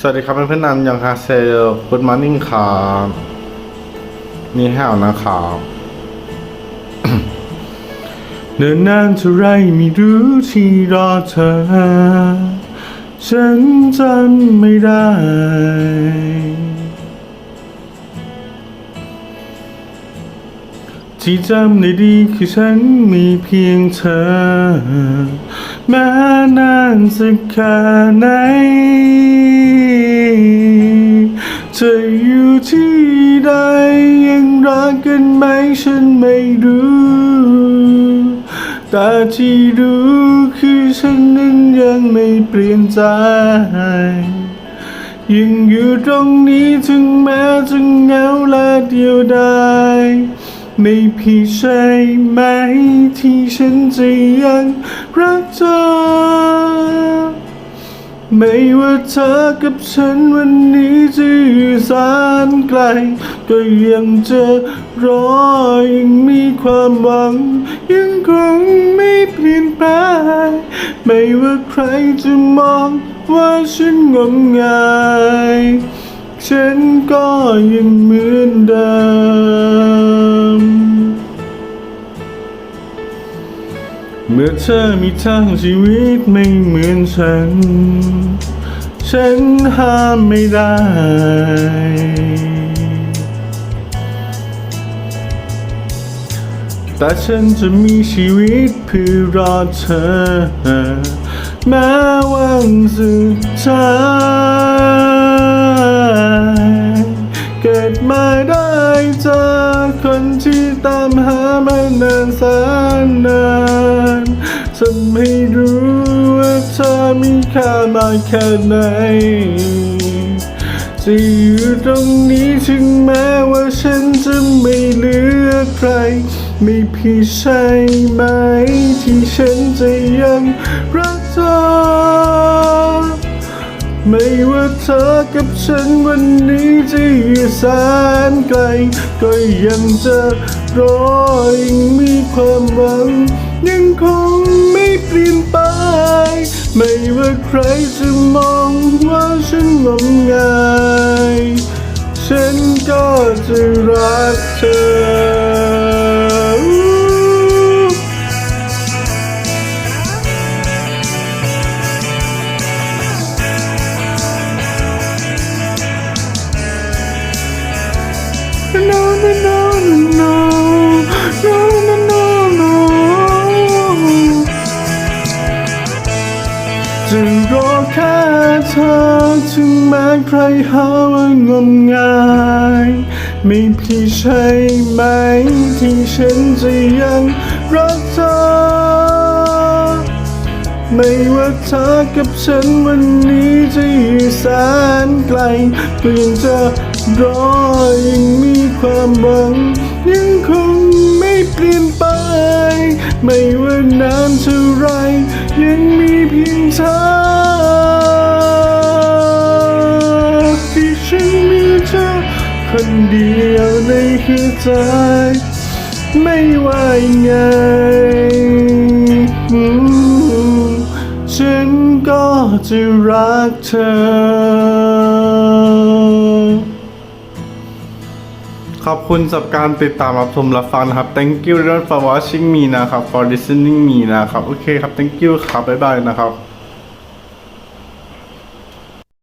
สวัสดีครับเพื่อนๆนันยังคาเซลกุดมอร์นิ่งครับนี่แห้วนะครับเดินนานเท่าไรไม่รู้ที่รอเธอ ฉันจำไม่ได้ ที่จำได้ดีคือฉันมีเพียงเธอ แม้นานสักแค่ไหน ฉันไม่รู้ แต่ที่รู้คือฉันนั้นยังไม่เปลี่ยนใจ ยังอยู่ตรงนี้ถึงแม้จะเหงาและเดียวดายไม่พี่ใช่ไหมที่ฉันจะยังรักเธอ ไม่ว่าเธอกับฉันวันนี้จะอยู่แสนไกล ก็ยังจะรอยังมีความหวัง ยังคงไม่เปลี่ยนแปลงไม่ว่าใครจะมองว่าฉันงมงาย ฉันก็ยังเหมือนเดิม เมื่อเธอมีทางชีวิตไม่เหมือนฉัน ฉันห้ามไม่ได้ แต่ฉันจะมีชีวิตเพื่อรอเธอ แม้วันสุดท้าย คนที่ตามหามา นานแสนนานทำให้รู้ว่าเธอมีค่ามากแค่ไหนจะอยู่ตรงนี้ถึงแม้ว่าฉันจะไม่เหลือใคร ไม่พี่ใช่ไหมที่ฉันจะยังรักเธอ ไม่ว่าเธอกับฉันวันนี้จะอยู่แสนไกล ก็ยังจะรอยังมีความหวัง ยังคงไม่เปลี่ยนไปไม่ว่าใครจะมองว่าฉันงมงาย ฉันก็จะรักเธอ เธอถึงแม้ใครหาว่างมงายไม่พี่ใช่ไหม ที่ฉันจะยังรักเธอ ไม่ว่าเธอกับฉันวันนี้จะอยู่แสนไกลก็ยังจะรอยังมีความหวัง ยังคงไม่เปลี่ยนไป ไม่ว่านานเท่าไรยังมีเพียงเธอ ในหัวใจ ไม่ว่ายังไงฉันก็จะรักเธอ ขอบคุณสำหรับการติดตามรับชมรับฟังนะครับ thank you for watching me นะครับ for listening me นะครับ โอเคครับ thank you ครับ บ๊ายบายนะครับ